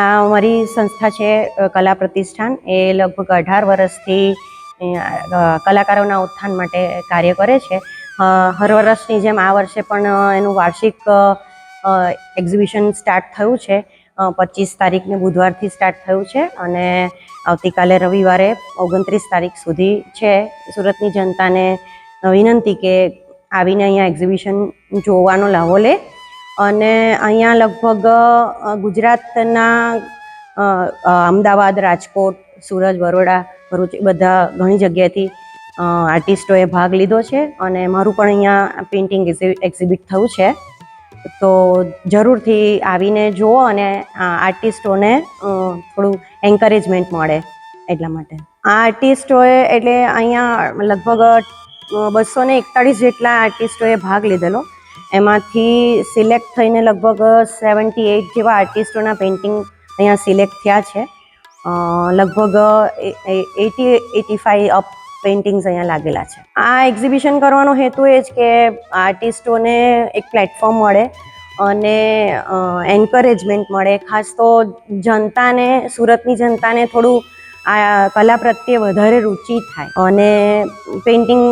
આ અમારી સંસ્થા છે કલા પ્રતિષ્ઠાન. એ લગભગ અઢાર વર્ષથી કલાકારોના ઉત્થાન માટે કાર્ય કરે છે. હર વર્ષની જેમ આ વર્ષે પણ એનું વાર્ષિક એક્ઝિબિશન સ્ટાર્ટ થયું છે. પચીસ તારીખને બુધવારથી સ્ટાર્ટ થયું છે અને આવતીકાલે રવિવારે ઓગણત્રીસ તારીખ સુધી છે. સુરતની જનતાને વિનંતી કે આવીને અહીંયા એક્ઝિબિશન જોવાનો લાવો લે. અને અહીંયા લગભગ ગુજરાતના અમદાવાદ, રાજકોટ, સુરત વરોડા ભરૂચ બધા ઘણી જગ્યાએથી આર્ટિસ્ટોએ ભાગ લીધો છે અને મારું પણ અહીંયા પેઇન્ટિંગ એક્ઝિબિટ થયું છે. તો જરૂરથી આવીને જુઓ અને આર્ટિસ્ટોને થોડું એન્કરેજમેન્ટ મળે એટલા માટે. આ આર્ટિસ્ટોએ એટલે અહીંયા લગભગ બસો ને એકતાળીસ જેટલા આર્ટિસ્ટોએ ભાગ લીધેલો. એમાંથી સિલેક્ટ થઈને લગભગ સેવન્ટી એઇટ જેવા આર્ટિસ્ટોના પેઇન્ટિંગ અહીંયા સિલેક્ટ થયા છે. લગભગ eighty eighty five up paintings અહીંયા લાગેલા છે. આ એક્ઝિબિશન કરવાનો હેતુ એ જ કે આર્ટિસ્ટોને એક પ્લેટફોર્મ મળે અને એન્કરેજમેન્ટ મળે. ખાસ તો જનતાને, સુરતની જનતાને થોડું આ કલા પ્રત્યે વધારે રુચિ થાય અને પેઇન્ટિંગ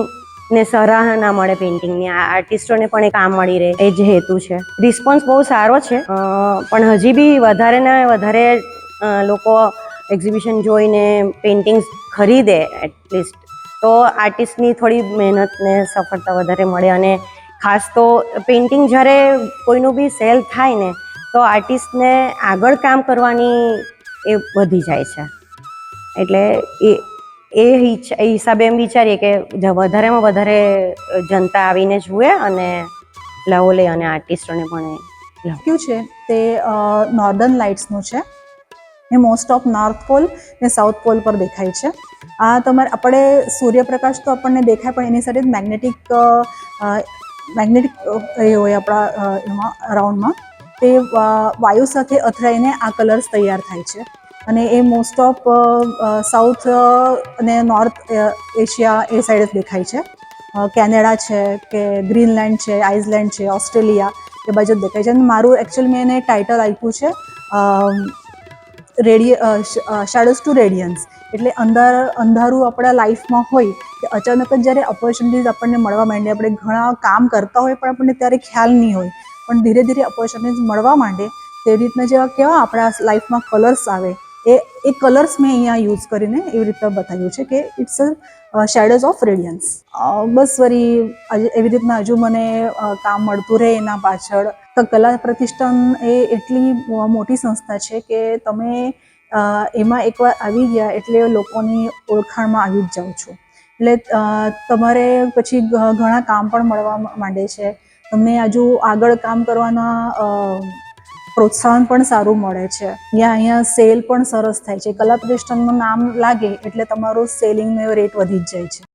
ને સરાહના મળે પેઇન્ટિંગની આ આર્ટિસ્ટોને પણ એ કામ મળી રહે. એ જ હેતુ છે. રિસ્પોન્સ બહુ સારો છે. પણ હજી બી વધારે ને વધારે લોકો એક્ઝિબિશન જોઈને પેઇન્ટિંગ્સ ખરીદે એટલીસ્ટ તો આર્ટિસ્ટની થોડી મહેનતને સફળતા વધારે મળે અને ખાસ તો પેઇન્ટિંગ જ્યારે કોઈનું બી સેલ થાય ને, તો આર્ટિસ્ટને આગળ કામ કરવાની એ વધી જાય છે. એટલે એ એ એ હિસાબે એમ વિચારીએ કે વધારેમાં વધારે જનતા આવીને જુએ અને લહો લે અને આર્ટિસ્ટોને પણ લાવો. છે? તે નોર્ધન લાઇટ્સનું છે. એ મોસ્ટ ઓફ નોર્થ પોલ ને સાઉથ પોલ પર દેખાય છે. આ તમારે, આપણે સૂર્યપ્રકાશ તો આપણને દેખાય, પણ એની સાથે મેગ્નેટિક મેગ્નેટિક એ હોય આપણા એમાં રાઉન્ડમાં તે વાયુ સાથે અથડાઈને આ કલર્સ તૈયાર થાય છે. અને એ મોસ્ટ ઓફ સાઉથ અને નોર્થ એશિયા એ સાઈડ જ દેખાય છે. કેનેડા છે કે ગ્રીનલેન્ડ છે આઇસલેન્ડ છે ઓસ્ટ્રેલિયા એ બાજુ જ દેખાય છે. અને મારું એકચ્યુઅલી મેં એને ટાઇટલ આપ્યું છે રેડિય શેડોઝ ટુ રેડિયન્સ એટલે અંધાર અંધારું આપણા લાઈફમાં હોય કે અચાનક જ જ્યારે ઓપોર્ચ્યુનિટીઝ આપણને મળવા માંડે, આપણે ઘણા કામ કરતા હોય પણ આપણને ત્યારે ખ્યાલ નહીં હોય. પણ ધીરે ધીરે ઓપોર્ચ્યુનિટીઝ મળવા માંડે, તે રીતના જેવા કેવા આપણા લાઈફમાં કલર્સ આવે. એ એ કલર્સ મેં અહીંયા યુઝ કરીને એવી રીતે બતાવ્યું છે કે it's a shadows of radiance બસ વરી એવી રીતના હજુ મને કામ મળતું રહે એના પાછળ. તો કલા પ્રતિષ્ઠાન એ એટલી મોટી સંસ્થા છે કે તમે એમાં એકવાર આવી ગયા એટલે લોકોની ઓળખાણમાં આવી જ જાઓ છો. એટલે તમારે પછી ઘણા કામ પણ મળવા માંડે છે. તમને હજુ આગળ કામ કરવાના પ્રોત્સાહન પણ સારું મળે છે. ત્યાં અહીંયા સેલ પણ સરસ થાય છે. કલા પ્રતિષ્ઠાનનું નામ લાગે એટલે તમારું સેલિંગનો રેટ વધી જ જાય છે.